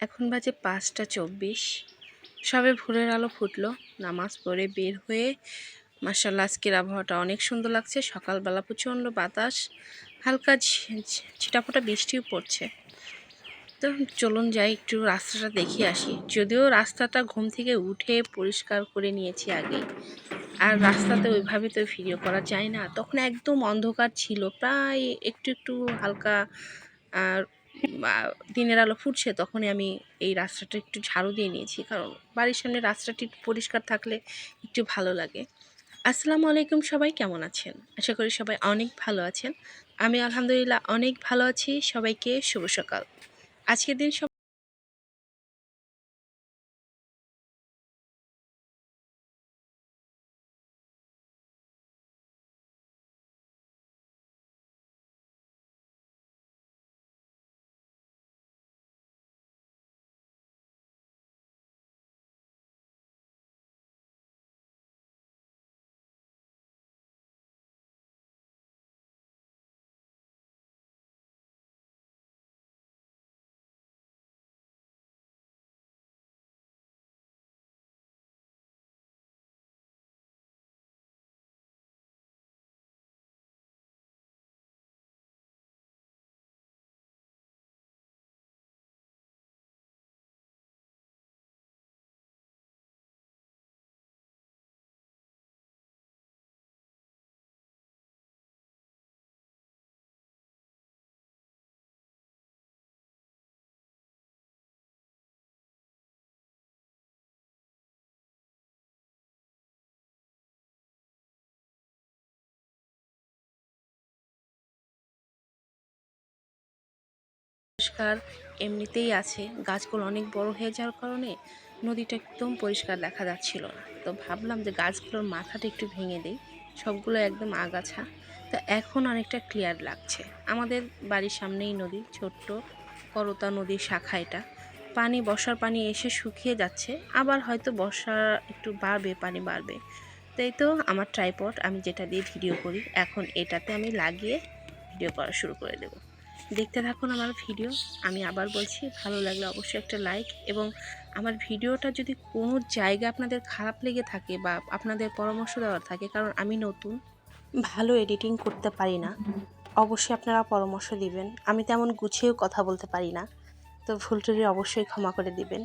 এখন বাজে পাঁচটা চব্বিশ। সবে ভোরের আলো ফুটলো, নামাজ পড়ে বের হয়ে মার্শাল্লাহ আজকের আবহাওয়াটা অনেক সুন্দর লাগছে। সকালবেলা প্রচণ্ড বাতাস, হালকা ছিটাফোটা বৃষ্টিও পড়ছে। তো চলুন যাই, একটু রাস্তাটা দেখে আসি। যদিও রাস্তাটা ঘুম থেকে উঠে পরিষ্কার করে নিয়েছি আগে আর রাস্তাতে ওইভাবে তো ভিডিও করা যায় না। তখন একদম অন্ধকার ছিল, প্রায় একটু একটু হালকা আর দিনের আলো ফুটছে তখনই আমি এই রাস্তাটা একটু ঝাড়ু দিয়ে নিয়েছি। কারণ বাড়ির সামনে রাস্তাটি পরিষ্কার থাকলে একটু ভালো লাগে। আসসালামু আলাইকুম সবাই, কেমন আছেন? আশা করি সবাই অনেক ভালো আছেন। আমি আলহামদুলিল্লাহ অনেক ভালো আছি। সবাইকে শুভ সকাল। আজকের দিন পরিষ্কার এমনিতেই আছে। গাছগুলো অনেক বড় হয়ে যাওয়ার কারণে নদীটা একদম পরিষ্কার দেখা যাচ্ছিল না। তো ভাবলাম যে গাছগুলোর মাথাটা একটু ভেঙে দিই। সবগুলো একদম আগাছা। তো এখন অনেকটা ক্লিয়ার লাগছে। আমাদের বাড়ির সামনেই নদী, ছোট্ট করতা নদীর শাখা এটা। পানি, বর্ষার পানি এসে শুকিয়ে যাচ্ছে। আবার হয়তো বর্ষা একটু বাড়বে, পানি বাড়বে। তাই তো আমার ট্রাইপড আমি যেটা দিয়ে ভিডিও করি, এখন এটাতে আমি লাগিয়ে ভিডিও করা শুরু করে দেবো। দেখতে থাকুন আমার ভিডিও। আমি আবার বলছি, ভালো লাগলে অবশ্যই একটা লাইক এবং আমার ভিডিওটা যদি কোনো জায়গা আপনাদের খারাপ লেগে থাকে বা আপনাদের পরামর্শ দেওয়ার থাকে, কারণ আমি নতুন, ভালো এডিটিং করতে পারি না। অবশ্যই আপনারা পরামর্শ দিবেন। আমি তেমন গুছিয়েও কথা বলতে পারি না। তো ভুল অবশ্যই ক্ষমা করে দিবেন।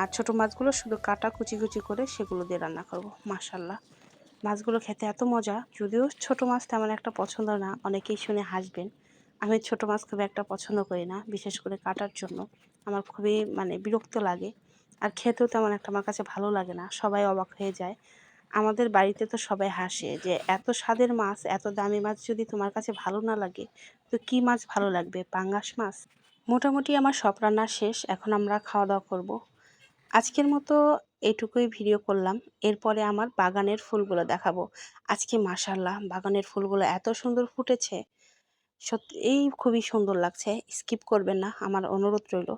আর ছোট মাছগুলো শুধু কাটা কুচি কুচি করে সেগুলো দিয়ে রান্না করব মাশাল্লাহ মাছগুলো খেতে এত মজা, যদিও ছোট মাছ তেমন একটা পছন্দ না, অনেকেই শুনে হাসবেন, আমি ছোট মাছ খুব একটা পছন্দ করি না, বিশেষ করে কাটার জন্য। আমার খুবই মানে বিরক্ত লাগে, আর খেতেও তেমন একটা আমার কাছে ভালো লাগে না, সবাই অবাক হয়ে যায়। আমাদের বাড়িতে তো সবাই হাসে যে, এত স্বাদের মাছ, এত দামি মাছ যদি তোমার কাছে ভালো না লাগে, তো কী মাছ ভালো লাগবে, পাঙ্গাস মাছ? মোটামুটি আমার সব রান্না শেষ, এখন আমরা খাওয়া দাওয়া করব। আজকের মতো এটুকুই ভিডিও করলাম। এরপরে আমার বাগানের ফুলগুলো দেখাবো। আজকে মাসাল্লাহ বাগানের ফুলগুলো এত সুন্দর ফুটেছে। সত্যি, এই খুবই সুন্দর লাগছে। স্কিপ করবেন না, আমার অনুরোধ রইল।